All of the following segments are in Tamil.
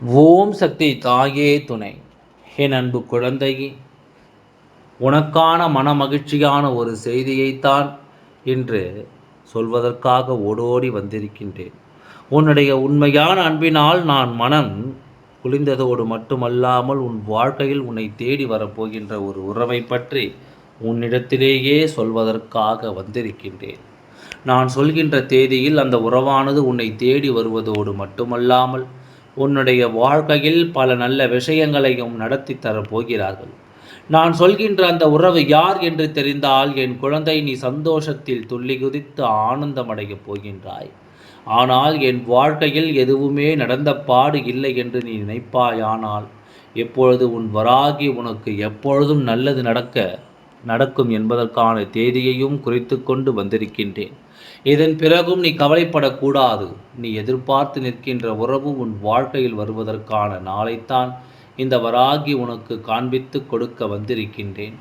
ஓம் சக்தி தாயே துணை. என் அன்பு குழந்தை உனக்கான மன மகிழ்ச்சியான ஒரு செய்தியைத்தான் இன்று சொல்வதற்காக ஓடோடி வந்திருக்கின்றேன். உன்னுடைய உண்மையான அன்பினால் நான் மனம் குளிந்ததோடு மட்டுமல்லாமல் உன் வாழ்க்கையில் உன்னை தேடி வரப்போகின்ற ஒரு உறவை பற்றி உன்னிடத்திலேயே சொல்வதற்காக வந்திருக்கின்றேன். நான் சொல்கின்ற தேதியில் அந்த உறவானது உன்னை தேடி வருவதோடு மட்டுமல்லாமல் உன்னுடைய வாழ்க்கையில் பல நல்ல விஷயங்களையும் நடத்தி தரப்போகிறார்கள் நான் சொல்கின்ற அந்த உறவு யார் என்று தெரிந்தால் என் குழந்தை நீ சந்தோஷத்தில் துள்ளி குதித்து ஆனந்தமடையப் போகின்றாய். ஆனால் என் வாழ்க்கையில் எதுவுமே நடந்த பாடு இல்லை என்று நீ நினைப்பாயானால் எப்பொழுது உன் வராகி உனக்கு எப்பொழுதும் நல்லது நடக்க நடக்கும் என்பதற்கான தேதியையும் குறித்து கொண்டு வந்திருக்கின்றேன். இதன் பிறகும் நீ கவலைப்படக்கூடாது. நீ எதிர்பார்த்து நிற்கின்ற உறவு உன் வாழ்க்கையில் வருவதற்கான நாளைத்தான் இந்த வராகி உனக்கு காண்பித்து கொடுக்க வந்திருக்கின்றேன்.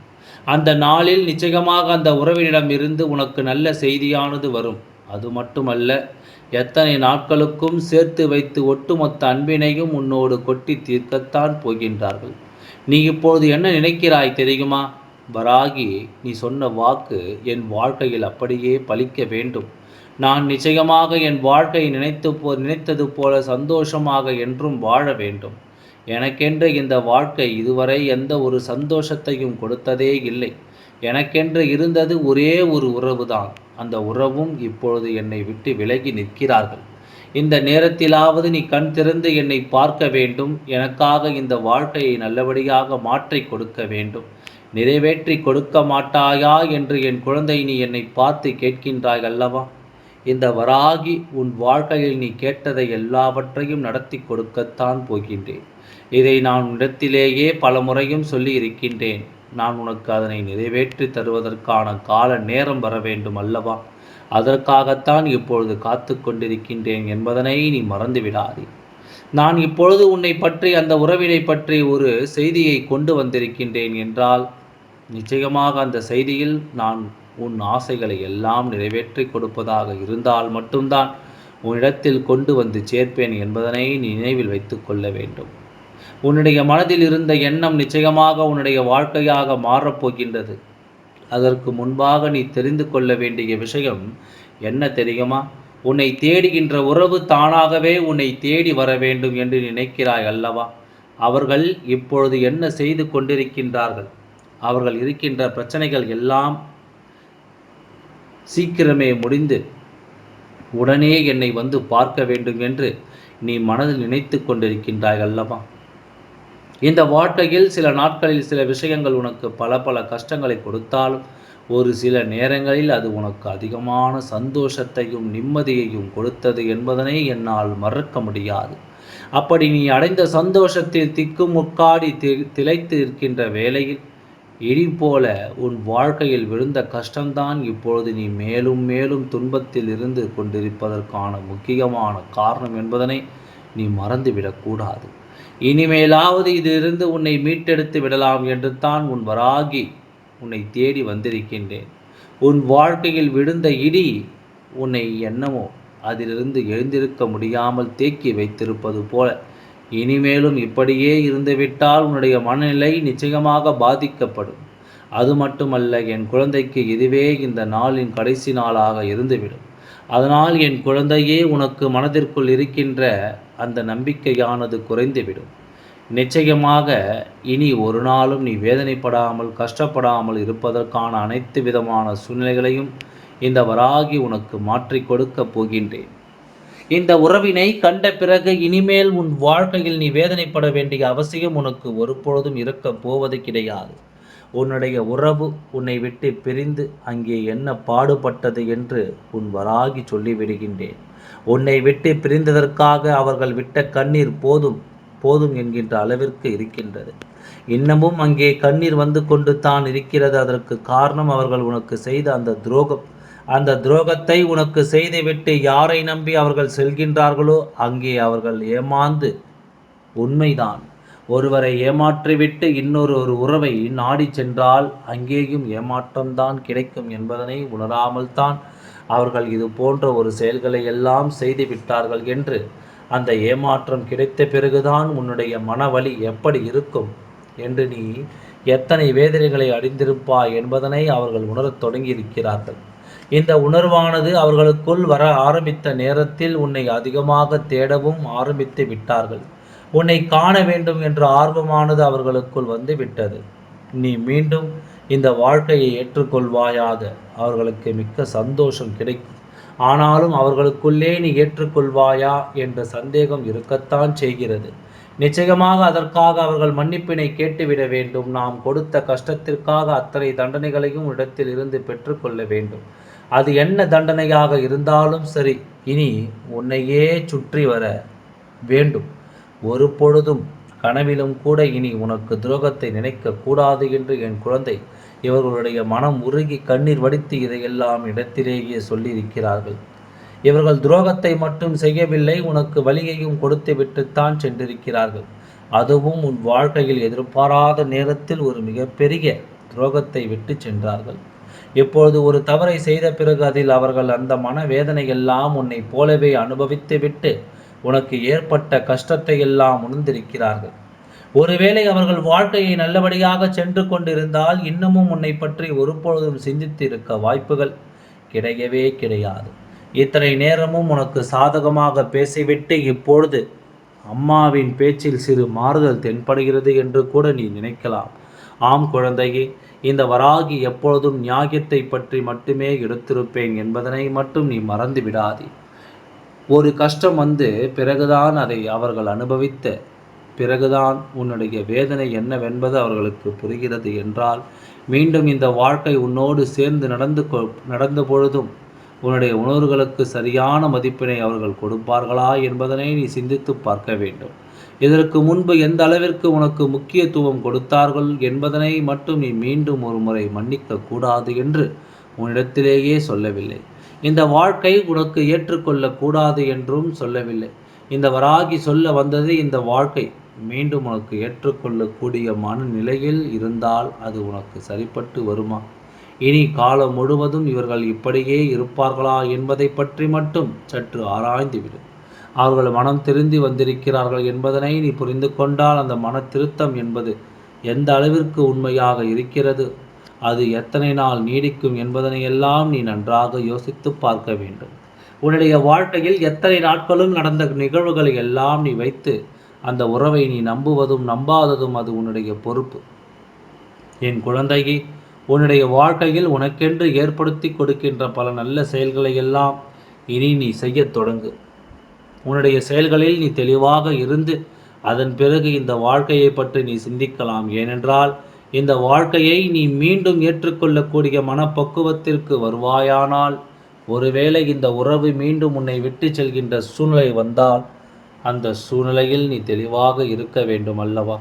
அந்த நாளில் நிச்சயமாக அந்த உறவினிடம் இருந்து உனக்கு நல்ல செய்தியானது வரும். அது மட்டுமல்ல எத்தனை நாட்களுக்கும் சேர்த்து வைத்து ஒட்டுமொத்த அன்பினையும் உன்னோடு கொட்டி தீர்க்கத்தான் போகின்றார்கள். நீ இப்பொழுது என்ன நினைக்கிறாய் தெரியுமா? வராகி நீ சொன்ன வாக்கு என் வாழ்க்கையில் அப்படியே பலிக்க வேண்டும். நான் நிச்சயமாக என் வாழ்க்கையை நினைத்து போ நினைத்தது போல சந்தோஷமாக என்றும் வாழ வேண்டும். எனக்கென்று இந்த வாழ்க்கை இதுவரை எந்த ஒரு சந்தோஷத்தையும் கொடுத்ததே இல்லை. எனக்கென்று இருந்தது ஒரே ஒரு உறவுதான். அந்த உறவும் இப்பொழுது என்னை விட்டு விலகி நிற்கிறார்கள். இந்த நேரத்திலாவது நீ கண் திறந்து என்னை பார்க்க வேண்டும். எனக்காக இந்த வாழ்க்கையை நல்லபடியாக மாற்றி கொடுக்க வேண்டும். நிறைவேற்றி கொடுக்க மாட்டாயா என்று என் குழந்தை நீ என்னை பார்த்து கேட்கின்றாய் அல்லவா? இந்த வராகி உன் வாழ்க்கையில் நீ கேட்டதை எல்லாவற்றையும் நடத்தி கொடுக்கத்தான் போகின்றேன். இதை நான் இடத்திலேயே பல முறையும் சொல்லி இருக்கின்றேன். நான் உனக்கு அதனை நிறைவேற்றி தருவதற்கான கால நேரம் வர வேண்டும் அல்லவா? அதற்காகத்தான் இப்பொழுது காத்து கொண்டிருக்கின்றேன் என்பதனை நீ மறந்துவிடாதே நான் இப்பொழுது உன்னை பற்றி அந்த உறவினை பற்றி ஒரு செய்தியை கொண்டு வந்திருக்கின்றேன் என்றால் நிச்சயமாக அந்த செய்தியில் நான் உன் ஆசைகளை எல்லாம் நிறைவேற்றி கொடுப்பதாக இருந்தால் மட்டும்தான் உன்னிடத்தில் கொண்டு வந்து சேர்ப்பேன் என்பதனை நினைவில் வைத்து கொள்ள வேண்டும். உன்னுடைய மனதில் இருந்த எண்ணம் நிச்சயமாக உன்னுடைய வாழ்க்கையாக மாறப்போகின்றது அதற்கு முன்பாக நீ தெரிந்து கொள்ள வேண்டிய விஷயம் என்ன தெரியுமா? உன்னை தேடுகின்ற உறவு தானாகவே உன்னை தேடி வர வேண்டும் என்று நினைக்கிறாய் அல்லவா? அவர்கள் இப்பொழுது என்ன செய்து கொண்டிருக்கின்றார்கள்? அவர்கள் இருக்கின்ற பிரச்சனைகள் எல்லாம் சீக்கிரமே முடிந்து உடனே என்னை வந்து பார்க்க வேண்டும் என்று நீ மனதில் நினைத்து கொண்டிருக்கின்றாய் அல்லவா? இந்த வாழ்க்கையில் சில நாட்களில் சில விஷயங்கள் உனக்கு பல பல கஷ்டங்களை கொடுத்தாலும் ஒரு சில நேரங்களில் அது உனக்கு அதிகமான சந்தோஷத்தையும் நிம்மதியையும் கொடுத்தது என்பதனை என்னால் மறக்க முடியாது. அப்படி நீ அடைந்த சந்தோஷத்தில் திக்குமுக்காடி திளைத்து இருக்கின்ற வேளையில் இடி போல உன் வாழ்க்கையில் விழுந்த கஷ்டம்தான் இப்பொழுது நீ மேலும் மேலும் துன்பத்தில் இருந்து கொண்டிருப்பதற்கான முக்கியமான காரணம் என்பதனை நீ மறந்துவிடக்கூடாது இனிமேலாவது இதிலிருந்து உன்னை மீட்டெடுத்து விடலாம் என்று தான் உன் வராகி உன்னை தேடி வந்திருக்கின்றேன். உன் வாழ்க்கையில் விழுந்த இடி உன்னை என்னமோ அதிலிருந்து எழுந்திருக்க முடியாமல் தேக்கி வைத்திருப்பது போல இனிமேலும் இப்படியே இருந்துவிட்டால் உன்னுடைய மனநிலை நிச்சயமாக பாதிக்கப்படும். அது மட்டுமல்ல என் குழந்தைக்கு இதுவே இந்த நாளின் கடைசி நாளாக இருந்துவிடும். அதனால் என் குழந்தையே உனக்கு மனதிற்குள் இருக்கின்ற அந்த நம்பிக்கையானது குறைந்துவிடும். நிச்சயமாக இனி ஒரு நாளும் நீ வேதனைப்படாமல் கஷ்டப்படாமல் இருப்பதற்கான அனைத்து விதமான சூழ்நிலைகளையும் இந்த வராகி உனக்கு மாற்றி கொடுக்கப் போகின்றேன். இந்த உறவினை கண்ட பிறகு இனிமேல் உன் வாழ்க்கையில் நீ வேதனைப்பட வேண்டிய அவசியம் உனக்கு ஒருபொழுதும் இருக்க போவது கிடையாது. உன்னுடைய உறவு உன்னை விட்டு பிரிந்து அங்கே என்ன பாடுபட்டது என்று உன் வராகி சொல்லிவிடுகின்றேன். உன்னை விட்டு பிரிந்ததற்காக அவர்கள் விட்ட கண்ணீர் போதும் போதும் என்கின்ற அளவிற்கு இருக்கின்றது. இன்னமும் அங்கே கண்ணீர் வந்து கொண்டு தான் இருக்கிறது. அதற்கு காரணம் அவர்கள் உனக்கு செய்த அந்த துரோகம். அந்த துரோகத்தை உனக்கு செய்துவிட்டு யாரை நம்பி அவர்கள் செல்கின்றார்களோ அங்கே அவர்கள் ஏமாந்து உண்மைதான். ஒருவரை ஏமாற்றிவிட்டு இன்னொரு ஒரு உறவை நாடி சென்றால் அங்கேயும் ஏமாற்றம்தான் கிடைக்கும் என்பதனை உணராமல் தான் அவர்கள் இது போன்ற ஒரு செயல்களை எல்லாம் செய்து விட்டார்கள் என்று. அந்த ஏமாற்றம் கிடைத்த பிறகுதான் உன்னுடைய மனவலி எப்படி இருக்கும் என்று நீ எத்தனை வேதனைகளை அடைந்திருப்பாய் என்பதனை அவர்கள் உணரத் தொடங்கியிருக்கிறார்கள். இந்த உணர்வானது அவர்களுக்குள் வர ஆரம்பித்த நேரத்தில் உன்னை அதிகமாக தேடவும் ஆரம்பித்து விட்டார்கள். உன்னை காண வேண்டும் என்ற ஆர்வமானது அவர்களுக்குள் வந்து விட்டது. நீ மீண்டும் இந்த வாழ்க்கையை ஏற்றுக்கொள்வாயாக. அவர்களுக்கு மிக்க சந்தோஷம் கிடைக்கும். ஆனாலும் அவர்களுக்குள்ளே நீ ஏற்றுக்கொள்வாயா என்ற சந்தேகம் இருக்கத்தான் செய்கிறது. நிச்சயமாக அதற்காக அவர்கள் மன்னிப்பினை கேட்டுவிட வேண்டும். நாம் கொடுத்த கஷ்டத்திற்காக அத்தனை தண்டனைகளையும் இடத்தில் இருந்து பெற்றுக்கொள்ள வேண்டும். அது என்ன தண்டனையாக இருந்தாலும் சரி இனி உன்னையே சுற்றி வர வேண்டும். ஒரு பொழுதும் கனவிலும் கூட இனி உனக்கு துரோகத்தை நினைக்க கூடாது என்று என் குழந்தை இவர்களுடைய மனம் உருகி கண்ணீர் வடித்து இதையெல்லாம் இடத்திலேயே சொல்லியிருக்கிறார்கள். இவர்கள் துரோகத்தை மட்டும் செய்யவில்லை உனக்கு வழியையும் கொடுத்து விட்டுத்தான் சென்றிருக்கிறார்கள். அதுவும் உன் வாழ்க்கையில் எதிர்பாராத நேரத்தில் ஒரு மிகப்பெரிய துரோகத்தை விட்டு சென்றார்கள். இப்பொழுது ஒரு தவறை செய்த பிறகு அதில் அவர்கள் அந்த மனவேதனை எல்லாம் உன்னை போலவே அனுபவித்து விட்டு உனக்கு ஏற்பட்ட கஷ்டத்தை எல்லாம் உணர்ந்திருக்கிறார்கள். ஒருவேளை அவர்கள் வாழ்க்கையை நல்லபடியாக சென்று கொண்டிருந்தால் இன்னமும் உன்னை பற்றி ஒருபொழுதும் சிந்தித்து இருக்க வாய்ப்புகள் கிடையவே கிடையாது. இத்தனை நேரமும் உனக்கு சாதகமாக பேசிவிட்டு இப்பொழுது அம்மாவின் பேச்சில் சிறு மாறுதல் தென்படுகிறது என்று கூட நீ நினைக்கலாம். ஆம் குழந்தையே இந்த வராகி எப்பொழுதும் நியாயத்தை பற்றி மட்டுமே எடுத்திருப்பேன் என்பதனை மட்டும் நீ மறந்து விடாதே. ஒரு கஷ்டம் வந்து பிறகுதான் அதை அவர்கள் அனுபவித்த. பிறகுதான் உன்னுடைய வேதனை என்னவென்பது அவர்களுக்கு புரிகிறது என்றால் மீண்டும் இந்த வாழ்க்கை உன்னோடு சேர்ந்து நடந்து நடந்த பொழுதும் உன்னுடைய உணர்வுகளுக்கு சரியான மதிப்பினை அவர்கள் கொடுப்பார்களா என்பதனை நீ சிந்தித்து பார்க்க வேண்டும். இதற்கு முன்பு எந்த அளவிற்கு உனக்கு முக்கியத்துவம் கொடுத்தார்கள் என்பதனை மட்டும் நீ மீண்டும் ஒரு முறை மன்னிக்க கூடாது என்று உன்னிடத்திலேயே சொல்லவில்லை. இந்த வாழ்க்கை உனக்கு ஏற்றுக்கொள்ளக்கூடாது என்றும் சொல்லவில்லை. இந்த வராகி சொல்ல வந்தது இந்த வாழ்க்கை மீண்டும் உனக்கு ஏற்றுக்கொள்ளக்கூடிய மனநிலையில் இருந்தால் அது உனக்கு சரிப்பட்டு வருமா? இனி காலம் முழுவதும் இவர்கள் இப்படியே இருப்பார்களா என்பதை பற்றி மட்டும் சற்று ஆராய்ந்துவிடும் அவர்கள் மனம் திருந்தி வந்திருக்கிறார்கள் என்பதனை நீ புரிந்து கொண்டால் அந்த மன திருத்தம் என்பது எந்த அளவிற்கு உண்மையாக இருக்கிறது? அது எத்தனை நாள் நீடிக்கும் என்பதனையெல்லாம் நீ நன்றாக யோசித்து பார்க்க வேண்டும். உன்னுடைய வாழ்க்கையில் எத்தனை நாட்களும் நடந்த நிகழ்வுகளை எல்லாம் நீ வைத்து அந்த உறவை நீ நம்புவதும் நம்பாததும் அது உன்னுடைய பொறுப்பு. என் குழந்தையை உன்னுடைய வாழ்க்கையில் உனக்கென்று ஏற்படுத்தி கொடுக்கின்ற பல நல்ல செயல்களை எல்லாம் இனி நீ செய்யத் தொடங்கு. உன்னுடைய செயல்களில் நீ தெளிவாக இருந்து அதன் பிறகு இந்த வாழ்க்கையை பற்றி நீ சிந்திக்கலாம். ஏனென்றால் இந்த வாழ்க்கையை நீ மீண்டும் ஏற்றுக்கொள்ளக்கூடிய மனப்பக்குவத்திற்கு வருவாயானால் ஒருவேளை இந்த உறவு மீண்டும் உன்னை விட்டு செல்கின்ற சூழ்நிலை வந்தால் அந்த சூழ்நிலையில் நீ தெளிவாக இருக்க வேண்டும் அல்லவா?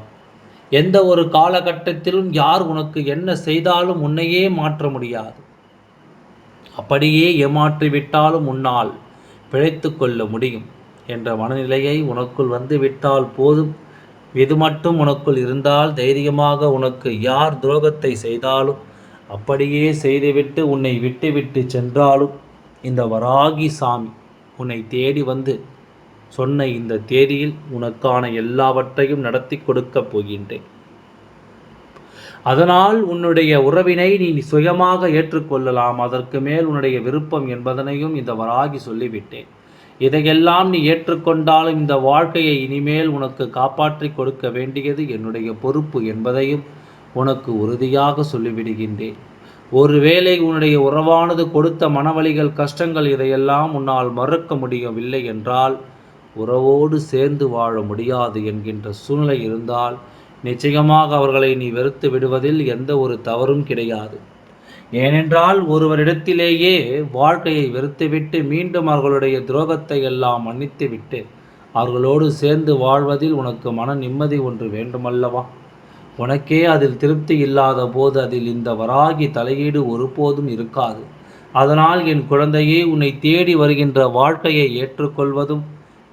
எந்த ஒரு காலகட்டத்திலும் யார் உனக்கு என்ன செய்தாலும் உன்னையே மாற்ற முடியாது. அப்படியே ஏமாற்றிவிட்டாலும் உன்னால் பிழைத்து கொள்ள முடியும். என்ற மனநிலையை உனக்குள் வந்து விட்டால் போதும். இது மட்டும் உனக்குள் இருந்தால் தைரியமாக உனக்கு யார் துரோகத்தை செய்தாலும் அப்படியே செய்துவிட்டு உன்னை விட்டுவிட்டு சென்றாலும் இந்த வராகி சாமி உன்னை தேடி வந்து சொன்ன இந்த தேதியில் உனக்கான எல்லாவற்றையும் நடத்தி கொடுக்கப் போகின்றேன். அதனால் உன்னுடைய உறவினை நீ சுயமாக ஏற்றுக்கொள்ளலாம். அதற்கு மேல் உன்னுடைய விருப்பம் என்பதனையும் இந்த வராகி சொல்லிவிட்டேன். இதையெல்லாம் நீ ஏற்றுக்கொண்டாலும் இந்த வாழ்க்கையை இனிமேல் உனக்கு காப்பாற்றி கொடுக்க வேண்டியது என்னுடைய பொறுப்பு என்பதையும் உனக்கு உறுதியாக சொல்லிவிடுகின்றேன். ஒருவேளை உன்னுடைய உறவானது கொடுத்த மனவழிகள் கஷ்டங்கள் இதையெல்லாம் உன்னால் மறுக்க முடியவில்லை என்றால் உறவோடு சேர்ந்து வாழ முடியாது என்கின்ற சூழ்நிலை இருந்தால் நிச்சயமாக அவர்களை நீ வெறுத்து விடுவதில் எந்த ஒரு தவறும் கிடையாது. ஏனென்றால் ஒருவரிடத்திலேயே வாழ்க்கையை வெறுத்துவிட்டு மீண்டும் அவர்களுடைய துரோகத்தை எல்லாம் மன்னித்துவிட்டு அவர்களோடு சேர்ந்து வாழ்வதில் உனக்கு மன நிம்மதி ஒன்று வேண்டுமல்லவா? உனக்கே அதில் திருப்தி இல்லாத போது அதில் இந்த வராகி தலையீடு ஒருபோதும் இருக்காது. அதனால் என் குழந்தையே உன்னை தேடி வருகின்ற வாழ்க்கையை ஏற்றுக்கொள்வதும்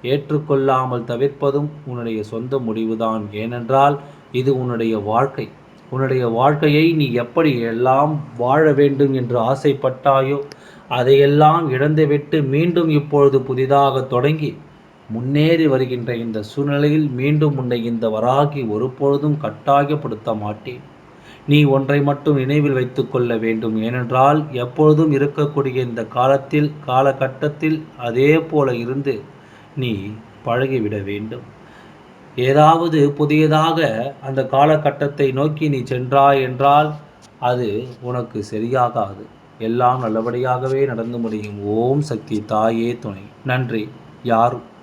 ஏற்றுக்கொள்ளாமல் தவிர்ப்பதும் உன்னுடைய சொந்த முடிவுதான். ஏனென்றால் இது உன்னுடைய வாழ்க்கை. உன்னுடைய வாழ்க்கையை நீ எப்படி எல்லாம் வாழ வேண்டும் என்று ஆசைப்பட்டாயோ அதையெல்லாம் இழந்துவிட்டு மீண்டும் இப்பொழுது புதிதாக தொடங்கி முன்னேறி வருகின்ற இந்த சூழ்நிலையில் மீண்டும் உன்னை இந்த வராகி ஒருபொழுதும் கட்டாயப்படுத்த மாட்டேன். நீ ஒன்றை மட்டும் நினைவில் வைத்துக்கொள்ள வேண்டும். ஏனென்றால் எப்பொழுதும் இருக்கக்கூடிய இந்த காலத்தில் காலகட்டத்தில் அதே போல இருந்து நீ பழகிவிட வேண்டும். ஏதாவது புதியதாக அந்த காலகட்டத்தை நோக்கி நீ சென்றாய் என்றால் அது உனக்கு சரியாகாது. எல்லாம் நல்லபடியாகவே நடந்து முடியும். ஓம் சக்தி தாயே துணை. நன்றி. யாரும்